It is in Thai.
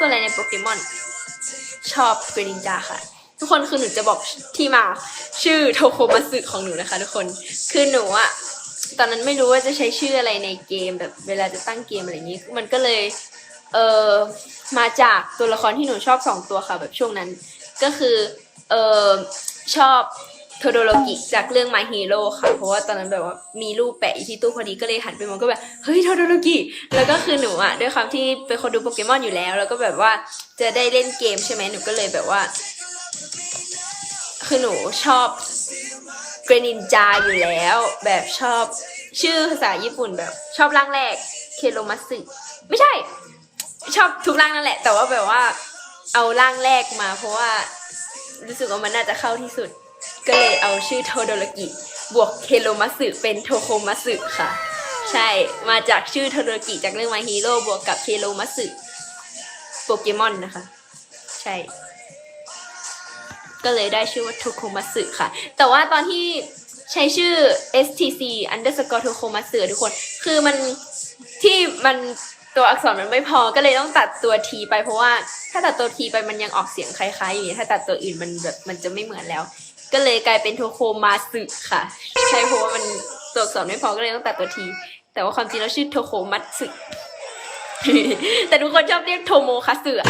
ตัวอะไรในโปเกมอน ชอบเกรินจาค่ะ ทุกคนคือหนูจะบอกที่มาชื่อโทโคมัสึของหนูนะคะ ทุกคนคือหนูอะตอนนั้นไม่รู้ว่าจะใช้ชื่ออะไรในเกมแบบเวลาจะตั้งเกมอะไรอย่างนี้ มันก็เลยเออมาจากตัวละครที่หนูชอบสองตัวค่ะ แบบช่วงนั้น ก็คือเออชอบ โทโดโรกิจากเรื่อง My Hero ค่ะ เพราะว่าตอนนั้นแบบว่ามีรูปแปะอยู่ที่ตู้พอดีก็เลยหันไปมองก็แบบเฮ้ยโทโดโรกิแล้วก็คือหนูอะด้วยความที่เป็นคนดูโปเกมอนอยู่แล้ว แล้วก็แบบว่าจะได้เล่นเกมใช่ไหมหนูก็เลยแบบว่า คือหนูชอบเกรนินจาอยู่แล้ว แบบชอบชื่อภาษาญี่ปุ่นแบบ ชอบร่างแรกเคโรมัสึไม่ใช่ ชอบทุกร่างนั่นแหละ แต่ว่าแบบว่าเอาร่างแรกมา เพราะว่ารู้สึกว่ามันน่าจะเข้าที่สุด ก็เลยเอาชื่อโทโดรกิ บวกเคโรมัสึเป็นโทโคมัสึค่ะ ใช่มาจากชื่อโทโดรกิจากเรื่องมาฮีโร่บวกกับเคโรมัสึโปเกมอนนะคะ ใช่ ก็เลยได้ชื่อว่าโทโคมัสึค่ะ แต่ว่าตอนที่ใช้ชื่อ stc underscore โทโคมัสึทุกคน คือมันที่มันตัวอักษรมันไม่พอก็เลยต้องตัดตัว t ไปเพราะว่าถ้าตัดตัว t ไปมันยังออกเสียงคล้ายๆอยู่ถ้าตัดตัวอื่นมันแบบมันจะไม่เหมือนแล้ว ก็เลยกลายเป็นโทโคมาสึค่ะ ใช่เพราะว่ามันตัวอักษรไม่พอก็เลยต้องตัดตัวที แต่ว่าความจริงแล้วชื่อโทโคมัตสึแต่ทุกคนชอบเรียกโทโมคัสึอะ